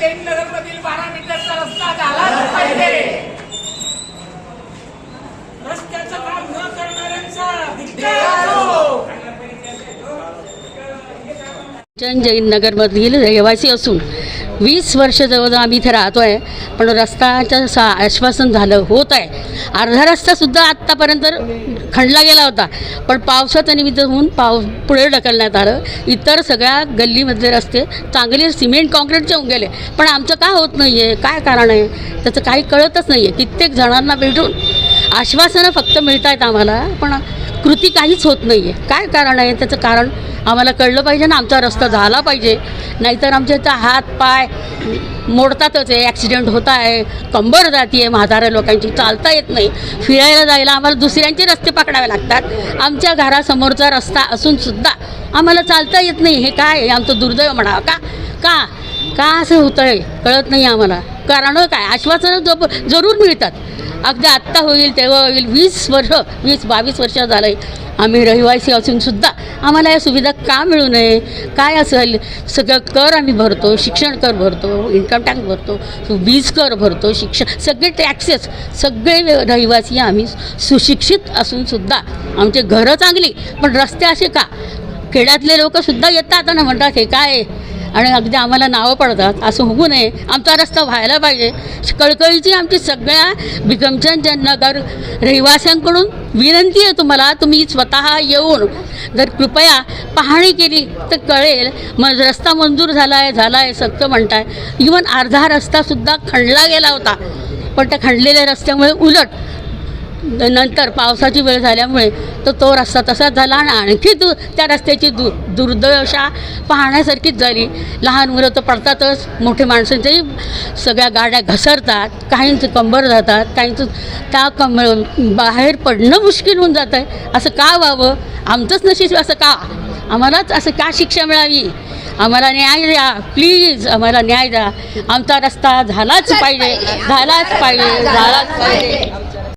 जैन नगरमधील बारा मीटरचा रस्ता झालाच पाहिजे. रस्त्याचं काम न करणाऱ्यांचा जैन रहिवासी असून वीस वर्ष जवळजवळ आम्ही इथे राहतो आहे पण रस्त्याचं सा आश्वासन झालं होत आहे. अर्धा रस्तासुद्धा आत्तापर्यंत खणला गेला होता पण पावसाच्या निमित्त होऊन पाव पुढे ढकलण्यात आलं. इतर सगळ्या गल्लीमधले रस्ते चांगले सिमेंट कॉन्क्रीटचे होऊन गेले. पण आमचं का होत नाही आहे काय कारण आहे? त्याचं काही कळतच नाही आहे कित्येक जणांना भेटून आश्वासनं फक्त मिळत आहेत आम्हाला पण कृती काहीच होत नाही आहे काय कारण आहे? त्याचं कारण आम्हाला कळलं पाहिजे ना आमचा रस्ता झाला पाहिजे. नाहीतर आमच्या इथं हात पाय मोडतातच आहे. ॲक्सिडेंट होत आहे. कंबर जाती आहे. म्हाताऱ्या लोकांची. चालता येत नाही. फिरायला जायला आम्हाला दुसऱ्यांचे रस्ते पकडावे लागतात. आमच्या घरासमोरचा रस्ता असूनसुद्धा आम्हाला चालता येत नाही. हे काय आमचं दुर्दैव म्हणावं का? का? का असं होतं आहे कळत नाही आम्हाला. कारणं काय? आश्वासनं जरूर मिळतात. अगदी आत्ता होईल तेव्हा होईल. वीस वर्ष वीस बावीस वर्ष झालं आहे आम्ही रहिवासी असूनसुद्धा आम्हाला या सुविधा का मिळू नये? काय असेल? सगळं कर आम्ही भरतो शिक्षण कर भरतो इन्कम टॅक्स भरतो वीज कर भरतो शिक्षण सगळे टॅक्सेस सगळे रहिवासी आम्ही सुशिक्षित असूनसुद्धा आमचे घरं चांगली पण रस्ते असे का? खेड्यातले लोकसुद्धा येतात आणि म्हणतात हे काय आणि अगदी आम्हाला नावं पडतात. असं होऊ नये. आमचा रस्ता व्हायला पाहिजे. कळकळीची आमची सगळ्या बिगमचंद नगर रहिवाशांकडून विनंती आहे तुम्हाला तुम्ही स्वतः येऊन जर कृपया पाहणी केली तर कळेल मग रस्ता मंजूर झाला आहे झाला आहे सत्य म्हणताय. इवन अर्धा रस्तासुद्धा खणला गेला होता. पण त्या खणलेल्या रस्त्यामुळे उलट नंतर पावसाची वेळ झाल्यामुळे तर तो रस्ता तसाच झाला आणि आणखी दु त्या रस्त्याची दु दुर्दशा पाहण्यासारखीच झाली. लहान मुलं तर पडतातच मोठे माणसांच्याही सगळ्या गाड्या घसरतात काहींचं कंबर जातात काहींचं त्या कम बाहेर पडणं मुश्किल होऊन जातं आहे असं का व्हावं? आमचंच नशीब असं का? आम्हालाच असं का शिक्षा मिळावी? आम्हाला न्याय द्या प्लीज आम्हाला न्याय द्या. आमचा रस्ता झालाच पाहिजे. झालाच पाहिजे झालाच पाहिजे.